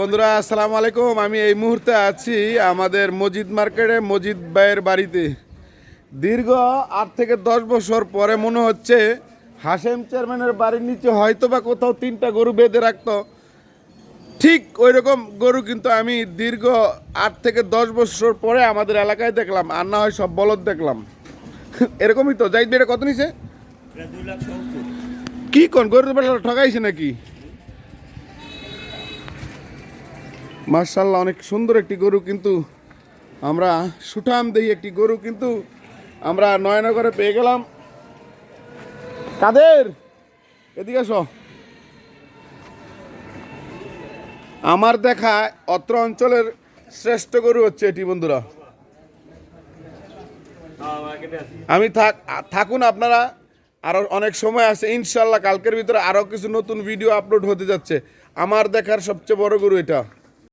বন্ধুরা আসসালামু আলাইকুম। আমি এই মুহূর্তে আছি আমাদের মসজিদ মার্কেটে মসজিদ ভাইয়ের বাড়িতে। দীর্ঘ আট থেকে দশ বছর পরে মনে হচ্ছে হাসেম চেয়ারম্যানের বাড়ির নিচে হয়তো বা কোথাও তিনটা গরু বেঁধে রাখতো। ঠিক ওই রকম গরু কিন্তু আমি দীর্ঘ আট থেকে দশ বছর পরে আমাদের এলাকায় দেখলাম আর না হয় সব বলদ দেখলাম। এরকমই তো। যাই বেটা কত নিছে? কি কোন গরুর বেলা ঠকাইছে নাকি? মার্শাল্লাহ অনেক সুন্দর একটি গরু কিন্তু আমরা সুঠাম দেই একটি গরু কিন্তু আমরা নয়নগরে পেয়ে গেলাম। কাদের? এদিকে আসো। আমার দেখা অত্র অঞ্চলের শ্রেষ্ঠ গরু হচ্ছে এটি, বন্ধুরা। আমি থাক, থাকুন আপনারা আরও অনেক সময় আছে ইনশাল্লাহ কালকের ভিতরে আরও কিছু নতুন ভিডিও আপলোড হতে যাচ্ছে। আমার দেখার সবচেয়ে বড় গরু এটা।